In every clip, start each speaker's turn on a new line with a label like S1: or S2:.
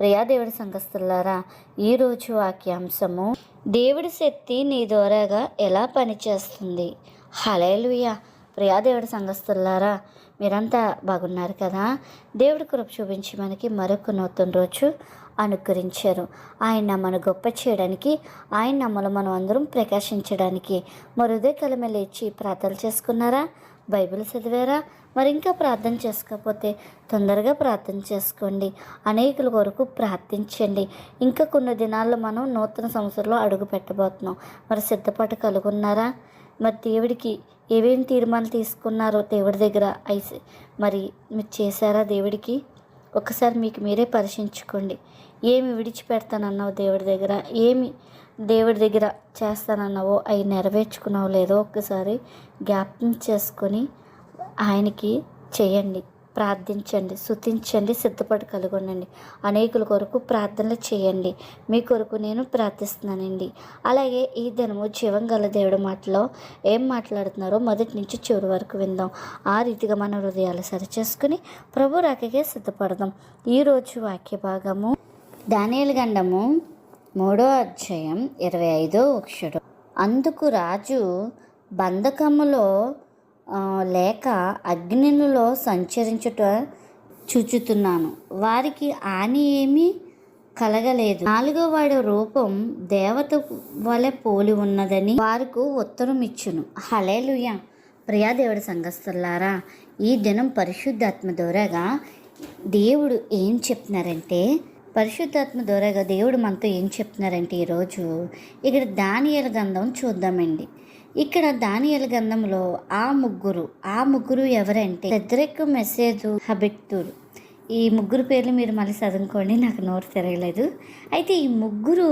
S1: ప్రియాదేవుడి సంఘస్థులారా ఈరోజు వాక్యాంశము దేవుడి శక్తి నీ ద్వారాగా ఎలా పనిచేస్తుంది? హలేలుయ ప్రియాదేవుడి సంఘస్థులారా మీరంతా బాగున్నారు కదా? దేవుడి కృప చూపించి మనకి మరొక నూతన రోజు అనుకరించారు ఆయన మన గొప్ప చేయడానికి ఆయన నమ్మలు మనం అందరం ప్రకాశించడానికి మరుదే కలమ లేచి ప్రార్థన చేసుకున్నారా? బైబిల్ చదివారా? మరి ఇంకా ప్రార్థన చేసుకోకపోతే తొందరగా ప్రార్థన చేసుకోండి. అనేకుల కొరకు ప్రార్థించండి. ఇంకా కొన్ని దినాల్లో మనం నూతన సంవత్సరంలో అడుగు పెట్టబోతున్నాం. మరి సిద్ధపాటు కలుగున్నారా? మరి దేవుడికి ఏమేమి తీర్మానాలు తీసుకున్నారో దేవుడి దగ్గర ఐసి మరి మీరు చేశారా దేవుడికి? ఒకసారి మీకు మీరే పరిశీలించుకోండి. ఏమి విడిచిపెడతానన్నావు దేవుడి దగ్గర? ఏమి దేవుడి దగ్గర చేస్తానన్నావో అవి నెరవేర్చుకున్నావో లేదో ఒక్కసారి జ్ఞాపకం చేసుకొని ఆయనకి చేయండి. ప్రార్థించండి శుతించండి సిద్ధపడి కలుగొనండి. అనేకుల కొరకు ప్రార్థనలు చేయండి. మీ కొరకు నేను ప్రార్థిస్తున్నానండి. అలాగే ఈ దినము జీవం గల దేవుడి మాటలో ఏం మాట్లాడుతున్నారో మొదటి నుంచి చివరి వరకు విందాం. ఆ రీతిగా మన హృదయాలు సరిచేసుకుని ప్రభు రాకకే సిద్ధపడదాం. ఈరోజు వాక్య భాగము దానియలు గండము మూడో అధ్యాయం ఇరవై ఐదో అక్షరం. అందుకు రాజు బంధకములో లేక అగ్నిలో సంచరించుట చూచుతున్నాను. వారికి హాని ఏమీ కలగలేదు. నాలుగో వాడి రూపం దేవత వలె పోలి ఉన్నదని వారికి ఉత్తరం ఇచ్చును హలేలుయ ప్రియాదేవుడి సంఘస్థులారా ఈ దినం పరిశుద్ధాత్మ దూరగా దేవుడు ఏం చెప్తున్నారంటే పరిశుద్ధాత్మ దూరగా దేవుడు మనతో ఏం చెప్తున్నారంటే ఈరోజు ఇక్కడ దానియల గంధం చూద్దామండి. ఇక్కడ దానియల గంధంలో ఆ ముగ్గురు ఆ ముగ్గురు ఎవరంటే పెద్దరెక్కు మెసేజ్ హబెక్తుడు ఈ ముగ్గురు పేర్లు మీరు మళ్ళీ చదువుకోండి నాకు నోరు తిరగలేదు అయితే ఈ ముగ్గురు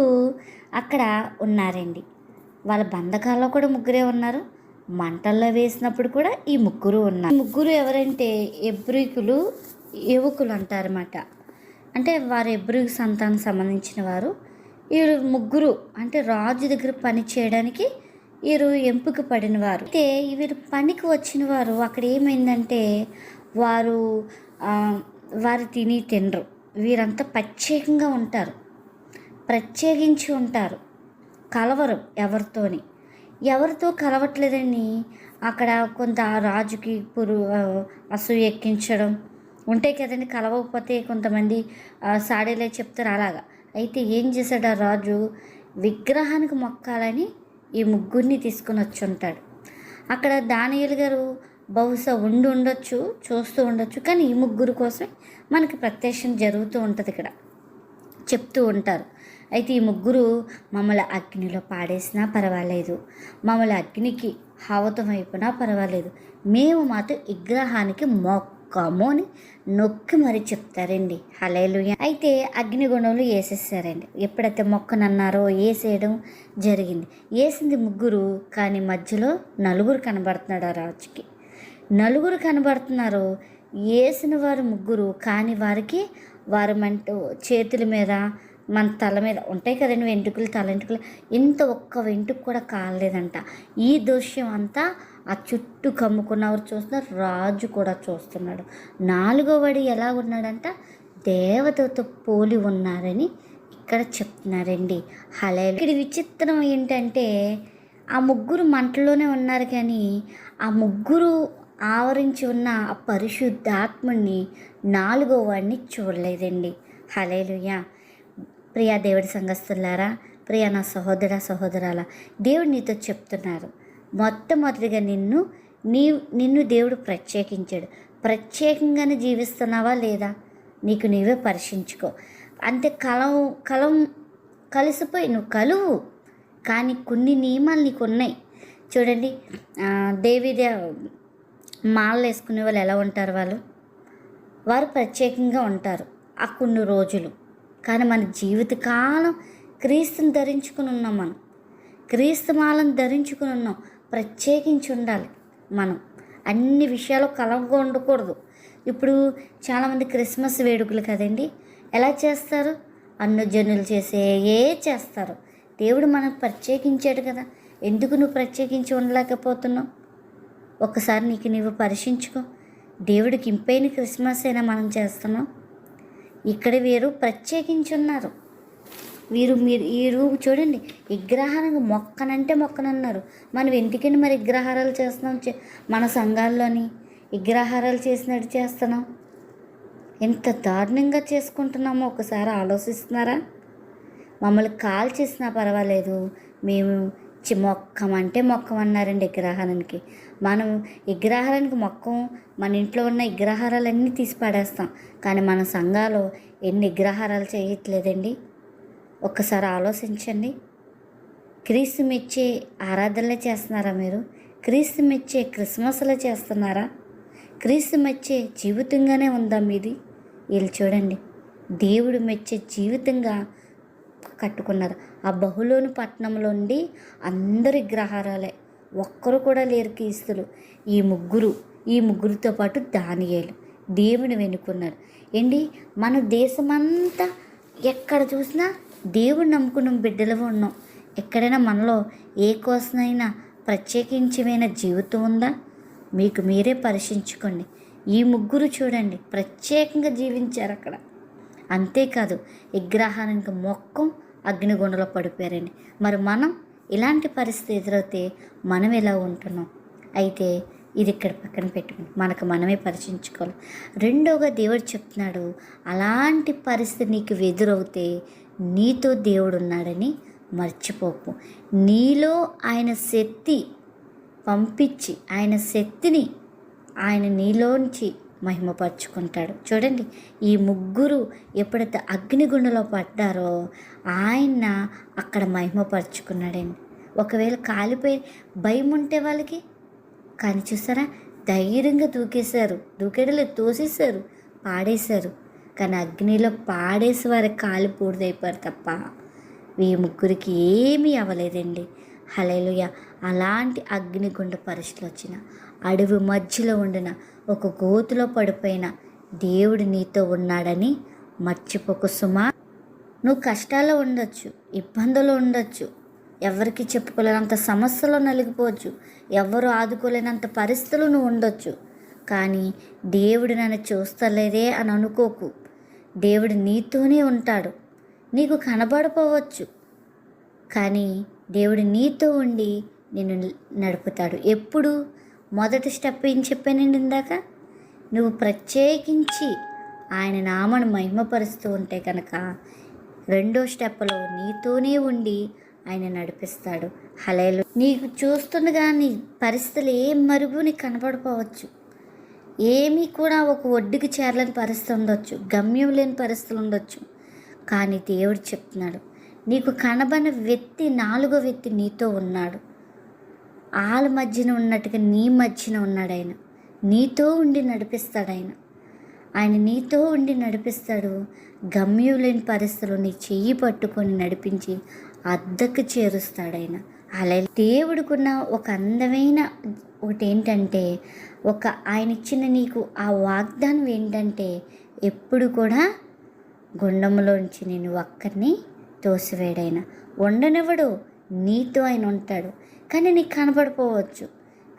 S1: అక్కడ ఉన్నారండి. వాళ్ళ బంధకాల్లో కూడా ముగ్గురే ఉన్నారు. మంటల్లో వేసినప్పుడు కూడా ఈ ముగ్గురు ఉన్నారు. ముగ్గురు ఎవరంటే ఎబ్రికులు యువకులు అంటారన్నమాట. అంటే వారు ఎబ్రికు సంతానం సంబంధించిన వారు. వీరు ముగ్గురు అంటే రాజు దగ్గర పని చేయడానికి వీరు ఎంపిక పడినవారు. అయితే వీరు పనికి వచ్చిన వారు అక్కడ ఏమైందంటే వారు వారు తిని తినరు. వీరంతా ప్రత్యేకంగా ఉంటారు. ప్రత్యేకించి ఉంటారు. కలవరు ఎవరితోని. ఎవరితో కలవట్లేదని అక్కడ కొంత రాజుకి పురు అసూయ ఎక్కించడం. ఉంటాయి కదండి కలవకపోతే కొంతమంది సాడేలే చెప్తారు అలాగా. అయితే ఏం చేశాడు ఆ రాజు? విగ్రహానికి మొక్కాలని ఈ ముగ్గురిని తీసుకొని వచ్చి ఉంటాడు. అక్కడ దానియలు గారు బహుశా ఉండి ఉండొచ్చు చూస్తూ ఉండొచ్చు కానీ ఈ ముగ్గురు కోసమే మనకి ప్రత్యక్షం జరుగుతూ ఉంటుంది ఇక్కడ. చెప్తూ ఉంటారు. అయితే ఈ ముగ్గురు మమ్మల్ని అగ్నిలో పాడేసినా పర్వాలేదు. మమ్మల్ని అగ్నికి హావతం అయిపోయినా పర్వాలేదు. మేము మాత్రం విగ్రహానికి కామో అని నొక్కి మరి చెప్తారండి. హలేలుయ అయితే అగ్నిగుణంలో వేసేసారండి ఎప్పుడైతే మొక్కనన్నారో వేసేయడం జరిగింది. వేసింది ముగ్గురు కానీ మధ్యలో నలుగురు కనబడుతున్నాడు ఆ రాజుకి. నలుగురు కనబడుతున్నారు. వేసిన వారు ముగ్గురు కానీ వారికి వారు మంట చేతుల మీద మన తల మీద ఉంటాయి కదండి వెంట్రుకలు తల వెంట్రుకలు. ఇంత ఒక్క వెంట్రుక కూడా కాలేదంట ఈ దృశ్యం అంతా ఆ చుట్టూ కమ్ముకున్నవారు చూస్తున్నారు రాజు కూడా చూస్తున్నాడు. నాలుగో వాడు ఎలా ఉన్నాడంట? దేవతతో పోలి ఉన్నారని ఇక్కడ చెప్తున్నారండి. హలే ఇక్కడ విచిత్రం ఏంటంటే ఆ ముగ్గురు మంటలోనే ఉన్నారు కానీ ఆ ముగ్గురు ఆవరించి ఉన్న ఆ పరిశుద్ధాత్మని నాలుగో వాడిని చూడలేదండి. హలేలుయ ప్రియా దేవుడి సంఘస్తులారా ప్రియా నా సహోదర సహోదరాల దేవుడు నీతో చెప్తున్నారు. మొట్టమొదటిగా నిన్ను నీ నిన్ను దేవుడు ప్రత్యేకించాడు. ప్రత్యేకంగానే జీవిస్తున్నావా లేదా? నీకు నీవే పరీక్షించుకో అంతే కలం కలం కలిసిపోయి నువ్వు కలువు. కానీ కొన్ని నియమాలు నీకు ఉన్నాయి. చూడండి దేవిదే దేవి దే మాలలు వేసుకునే వాళ్ళు ఎలా ఉంటారు వాళ్ళు? వారు ప్రత్యేకంగా ఉంటారు. ఆ కొన్ని రోజులు. కానీ మన జీవితకాలం క్రీస్తుని ధరించుకుని ఉన్నాం మనం. క్రీస్తు మాలను ధరించుకుని ఉన్నాం. ప్రత్యేకించి ఉండాలి మనం. అన్ని విషయాలు కలవగా ఉండకూడదు. ఇప్పుడు చాలామంది క్రిస్మస్ వేడుకలు కదండి. ఎలా చేస్తారు? అన్నజనులు చేసే ఏ చేస్తారు? దేవుడు మనకు ప్రత్యేకించాడు కదా. ఎందుకు నువ్వు ప్రత్యేకించి ఉండలేకపోతున్నావు? ఒకసారి నీకు నీవు పరీక్షించుకో దేవుడికి ఇంపైన క్రిస్మస్ అయినా మనం చేస్తున్నాం. ఇక్కడ వీరు ప్రత్యేకించి ఉన్నారు వీరు మీరు వీరు చూడండి. విగ్రహానికి మొక్కనంటే మొక్కనన్నారు. మనం ఎందుకండి మరి విగ్రహారాలు చేస్తున్నాం? చే- మన సంఘాల్లోని విగ్రహారాలు చేసినట్టు చేస్తున్నాం? ఎంత దారుణంగా చేసుకుంటున్నామో ఒకసారి ఆలోచిస్తున్నారా? మమ్మల్ని కాల్ చేసినా పర్వాలేదు. మేము చి మొక్కమంటే మొక్కమన్నారండి విగ్రహారానికి. మనం విగ్రహారానికి మొక్కం మన ఇంట్లో ఉన్న విగ్రహారాలన్నీ తీసి పడేస్తాం. కానీ మన సంఘాలు ఎన్ని విగ్రహారాలు చేయట్లేదండి. ఒక్కసారి ఆలోచించండి. క్రీస్తు మెచ్చే ఆరాధనలే చేస్తున్నారా మీరు? క్రీస్తు మెచ్చే క్రిస్మస్లే చేస్తున్నారా? క్రీస్తు మెచ్చే జీవితంగానే ఉందా మీది? వీళ్ళు చూడండి. దేవుడు మెచ్చే జీవితంగా కట్టుకున్నారు. ఆ బహులోని పట్టణంలో ఉండి అందరి గ్రహారాలే. ఒక్కరు కూడా లేరు క్రీస్తులు. ఈ ముగ్గురు ఈ ముగ్గురితో పాటు దానియేలు. దేవుని వెనుకున్నారు ఏంటి? మన దేశమంతా ఎక్కడ చూసినా దేవుడు నమ్ముకున్న బిడ్డలు ఉన్నాం. ఎక్కడైనా మనలో ఏ కోసమైనా ప్రత్యేకించమైన జీవితం ఉందా? మీకు మీరే పరీక్షించుకోండి. ఈ ముగ్గురు చూడండి. ప్రత్యేకంగా జీవించారు అక్కడ. అంతేకాదు విగ్రహానికి మొక్కం అగ్నిగుండలో పడిపోయారండి. మరి మనం ఇలాంటి పరిస్థితి ఎదురైతే మనం ఎలా ఉంటున్నాం? అయితే ఇది ఇక్కడ పక్కన పెట్టుకుని మనకు మనమే పరిశీలించుకోవాలి రెండోగా దేవుడు చెప్తున్నాడు అలాంటి పరిస్థితి నీకు ఎదురవుతే నీతో దేవుడు ఉన్నాడని మర్చిపోకు. నీలో ఆయన శక్తి పంపించి ఆయన శక్తిని ఆయన నీలోంచి మహిమపరుచుకుంటాడు. చూడండి ఈ ముగ్గురు ఎప్పుడైతే అగ్నిగుండలో పడ్డారో ఆయన అక్కడ మహిమపరుచుకున్నాడండి. ఒకవేళ కాలిపోయి భయం ఉంటే వాళ్ళకి? కానీ చూసారా? ధైర్యంగా దూకేశారు. దూకేడలే తోసేశారు. పాడేశారు. కానీ అగ్నిలో పాడేసి వారికి కాలి పూర్తయిపోయారు తప్ప ఈ ముగ్గురికి ఏమీ అవ్వలేదండి. హలేలుయ అలాంటి అగ్నిగుండ పరిస్థితులు వచ్చిన అడవి మధ్యలో ఉండిన ఒక గోతులో పడిపోయిన దేవుడు నీతో ఉన్నాడని మర్చిపోకు సుమా. నువ్వు కష్టాల్లో ఉండొచ్చు ఇబ్బందులు ఉండొచ్చు ఎవరికి చెప్పుకోలేనంత సమస్యలో నలిగిపోవచ్చు ఎవరు ఆదుకోలేనంత పరిస్థితులు నువ్వు ఉండొచ్చు కానీ దేవుడు నన్ను చూస్తలేదే అని అనుకోకు. దేవుడు నీతోనే ఉంటాడు. నీకు కనబడపోవచ్చు. కానీ దేవుడు నీతో ఉండి నిన్ను నడుపుతాడు. ఎప్పుడు? మొదటి స్టెప్ ఏం చెప్పానండి ఇందాక? నువ్వు ప్రత్యేకించి ఆయన నామను మహిమపరుస్తూ ఉంటే కనుక రెండో స్టెప్లో నీతోనే ఉండి ఆయన నడిపిస్తాడు. హలేలు నీకు చూస్తుండగా నీ పరిస్థితులు ఏం మరుగు నీకు కనపడిపోవచ్చు ఏమీ కూడా ఒక ఒడ్డుకి చేరలేని పరిస్థితి ఉండొచ్చు. గమ్యం లేని పరిస్థితులు ఉండొచ్చు. కానీ దేవుడు చెప్తున్నాడు నీకు కనబడిన వ్యక్తి నాలుగో వ్యక్తి నీతో ఉన్నాడు. వాళ్ళ మధ్యన ఉన్నట్టుగా నీ మధ్యన ఉన్నాడు ఆయన. నీతో ఉండి నడిపిస్తాడు ఆయన. ఆయన నీతో ఉండి నడిపిస్తాడు. గమ్యం లేని పరిస్థితులు నీ చెయ్యి పట్టుకొని నడిపించి అద్దకు చేరుస్తాడు ఆయన. అలా దేవుడుకున్న ఒక అందమైన ఒకటి ఏంటంటే ఒక ఆయన ఇచ్చిన నీకు ఆ వాగ్దానం ఏంటంటే ఎప్పుడు కూడా గుండంలోంచి నేను ఒక్కరిని తోసివేడైన ఉండనివ్వడు నీతో ఆయన ఉంటాడు. కానీ నీకు కనపడిపోవచ్చు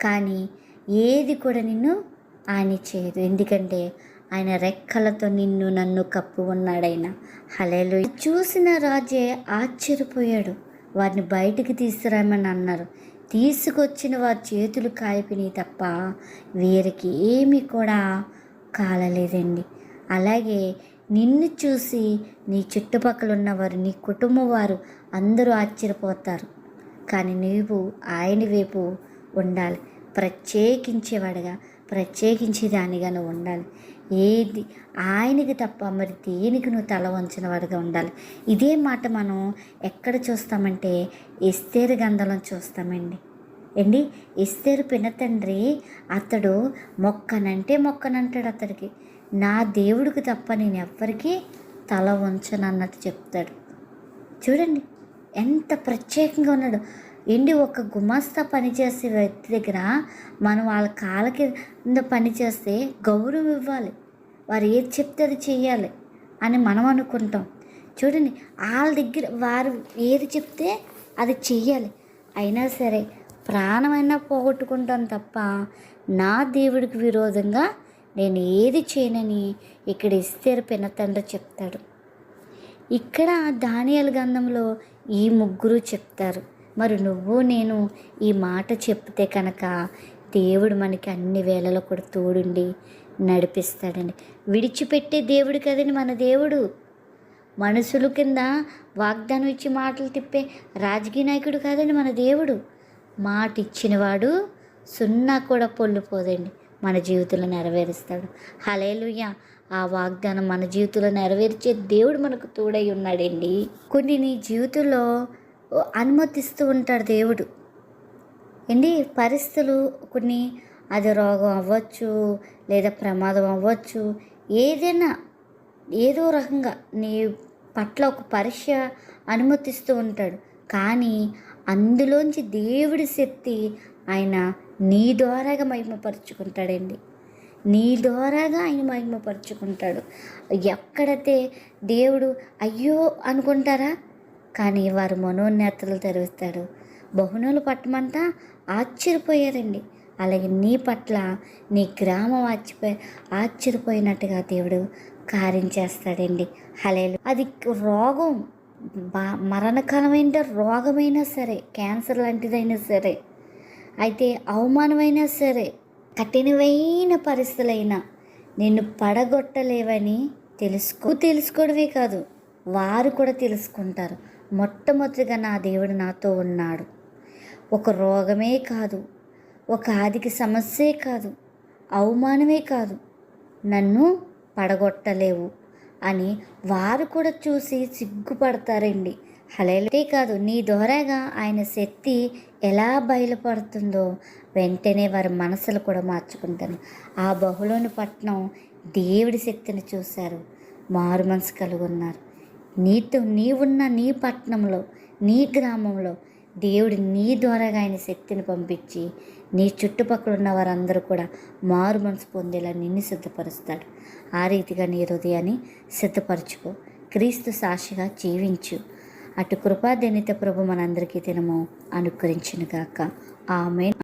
S1: కానీ ఏది కూడా నిన్ను ఆయన చేయదు ఎందుకంటే ఆయన రెక్కలతో నిన్ను నన్ను కప్పు ఉన్నాడైనా హలేలు చూసిన రాజే ఆశ్చర్యపోయాడు. వారిని బయటికి తీసుకురామని అన్నారు. తీసుకొచ్చిన వారి చేతులు కాలిపినాయి తప్ప వీరికి ఏమీ కూడా కాలలేదండి. అలాగే నిన్ను చూసి నీ చుట్టుపక్కల ఉన్నవారు నీ కుటుంబం వారు అందరూ ఆశ్చర్యపోతారు. కానీ నీవు ఆయన వైపు ఉండాలి. ప్రత్యేకించేవాడుగా ప్రత్యేకించే దానిగా నువ్వు ఉండాలి. ఏది ఆయనకి తప్ప మరి దేనికి నువ్వు తల వంచిన వాడిగా ఉండాలి? ఇదే మాట మనం ఎక్కడ చూస్తామంటే ఎస్తేరు గంధలం చూస్తామండి. ఏండి ఎస్తేరు పినతండ్రి అతడు మొక్కనంటే మొక్కనంటాడు అతడికి. నా దేవుడికి తప్ప నేను ఎవ్వరికీ తల వంచనన్నట్టు చెప్తాడు. చూడండి ఎంత ప్రత్యేకంగా ఉన్నాడు. ఏంటి ఒక గుమాస్తా పనిచేసే వ్యక్తి దగ్గర మనం వాళ్ళ కాళ్ళ కింద పనిచేస్తే గౌరవం ఇవ్వాలి. వారు ఏది చెప్తే అది చెయ్యాలి అని మనం అనుకుంటాం. చూడండి వాళ్ళ దగ్గర వారు ఏది చెప్తే అది చెయ్యాలి. అయినా సరే ప్రాణమైనా పోగొట్టుకుంటాం తప్ప నా దేవుడికి విరోధంగా నేను ఏది చేయనని ఇక్కడ ఇస్తేరు పిన తండ్రి చెప్తాడు. ఇక్కడ దానియాల గంధంలో ఈ ముగ్గురు చెప్తారు. మరి నువ్వు నేను ఈ మాట చెప్తే కనుక దేవుడు మనకి అన్ని వేళలో కూడా తోడుండి నడిపిస్తాడండి. విడిచిపెట్టే దేవుడు కదండి మన దేవుడు. మనుషుల కింద వాగ్దానం ఇచ్చి మాటలు తిప్పే రాజకీయ నాయకుడు కాదండి మన దేవుడు. మాట ఇచ్చినవాడు సున్నా కూడా పొల్లిపోదండి మన జీవితంలో నెరవేరుస్తాడు. హలేలుయ్య ఆ వాగ్దానం మన జీవితంలో నెరవేర్చే దేవుడు మనకు తోడై ఉన్నాడండి. కొన్ని నీ జీవితంలో అనుమతిస్తూ ఉంటాడు దేవుడు. ఏంటి? పరిస్థితులు కొన్ని అది రోగం అవ్వచ్చు లేదా ప్రమాదం అవ్వచ్చు ఏదైనా ఏదో రకంగా నీ పట్ల ఒక పరీక్ష అనుమతిస్తూ ఉంటాడు. కానీ అందులోంచి దేవుడి శక్తి ఆయన నీ ద్వారాగా మహిమపరుచుకుంటాడండి. నీ ద్వారాగా ఆయన మహిమపరుచుకుంటాడు. ఎక్కడైతే దేవుడు అయ్యో అనుకుంటారా? కానీ వారు మనోన్నతలు తెరుస్తాడు. బహునులు పట్టమంతా ఆశ్చర్యపోయారండి అలాగే నీ పట్ల నీ గ్రామం ఆశ్చర్యపోయి ఆశ్చర్యపోయినట్టుగా దేవుడు కార్యం చేస్తాడండి. హలేలు అది రోగం. బా మరణకరమైన రోగమైనా సరే క్యాన్సర్ లాంటిదైనా సరే అయితే అవమానమైనా సరే కఠినమైన పరిస్థితులైనా నిన్ను పడగొట్టలేవని తెలుసుకో తెలుసుకోవడమే కాదు వారు కూడా తెలుసుకుంటారు. మొట్టమొదటిగా నా దేవుడు నాతో ఉన్నాడు. ఒక రోగమే కాదు ఒక ఆదికి సమస్యే కాదు అవమానమే కాదు. నన్ను పడగొట్టలేవు అని వారు కూడా చూసి సిగ్గుపడతారండి. హలేటే కాదు నీ ద్వారాగా ఆయన శక్తి ఎలా బయలుపడుతుందో వెంటనే వారి మనసులు కూడా మార్చుకుంటాను ఆ బహులోని పట్టణం దేవుడి శక్తిని చూశారు. మారు మనసు కలుగున్నారు. నీతో నీవున్న నీ పట్టణంలో నీ గ్రామంలో దేవుడు నీ ద్వారాగా ఆయన శక్తిని పంపించి నీ చుట్టుపక్కల ఉన్న వారందరూ కూడా మారు మనసు పొందేలా నిన్ను సిద్ధపరుస్తాడు. ఆ రీతిగా నీ హృదయాన్ని సిద్ధపరచుకో. క్రీస్తు సాక్షిగా జీవించు. అటు కృపాదనిత ప్రభు మనందరికీ దినము అనుకరించునుగాక ఆమె